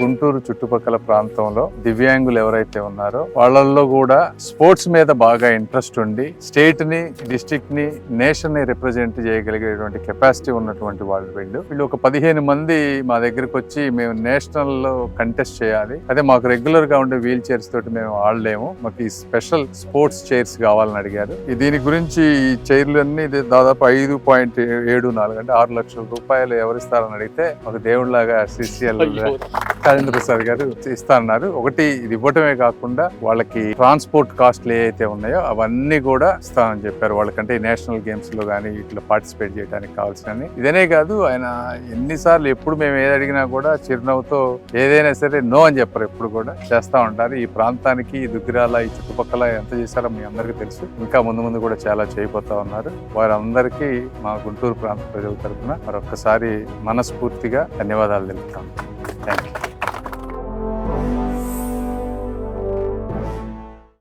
గుంటూరు చుట్టుపక్కల ప్రాంతంలో దివ్యాంగులు ఎవరైతే ఉన్నారో వాళ్ళల్లో కూడా స్పోర్ట్స్ మీద బాగా ఇంట్రెస్ట్ ఉండి స్టేట్ని డిస్ట్రిక్ట్ని నేషన్ని రిప్రజెంట్ చేయగలిగేటువంటి కెపాసిటీ ఉన్నటువంటి వాళ్ళు వీళ్ళు. వీళ్ళు ఒక పదిహేను మంది మా దగ్గరకు వచ్చి మేము నేషనల్లో కంటెస్ట్ చేయాలి. అదే మాకు రెగ్యులర్గా ఉండే వీల్ చైర్స్ తోటి మేము ఆడలేము. మాకు ఈ స్పెషల్ స్పోర్ట్స్ చైర్స్ కావాలని అడిగారు. దీని గురించి ఈ చైర్లు అన్ని ఇది దాదాపు ఐదు పాయింట్ ఏడు నాలుగు అంటే ఆరు లక్షల రూపాయలు ఎవరిస్తారని అడిగితే ఒక దేవుడిలాగా సిసిఎల్ రాజేంద్ర ప్రసాద్ గారు ఇస్తానన్నారు. ఒకటి ఇది ఇవ్వటమే కాకుండా వాళ్ళకి ట్రాన్స్పోర్ట్ కాస్ట్లు ఏవైతే ఉన్నాయో అవన్నీ కూడా ఇస్తానని చెప్పారు. వాళ్ళకంటే నేషనల్ గేమ్స్లో కానీ ఇట్లా పార్టిసిపేట్ చేయడానికి కావాల్సినవి ఇదనే కాదు ఆయన ఎన్నిసార్లు ఎప్పుడు మేము ఏది అడిగినా కూడా చిరునవ్వుతో ఏదైనా సరే నో అని చెప్పరు. ఎప్పుడు కూడా చేస్తా ఉంటారు. ఈ ప్రాంతానికి ఈ దుగ్గిరాల ఈ చుట్టుపక్కల ఎంత చేశారో మీ అందరికీ తెలుసు. ఇంకా ముందు ముందు కూడా చాలా చేయబోతా ఉన్నారు. వారందరికీ మా గుంటూరు ప్రాంత ప్రజల తరఫున మరొకసారి మనస్ఫూర్తిగా ధన్యవాదాలు తెలుపుతాం. Thank you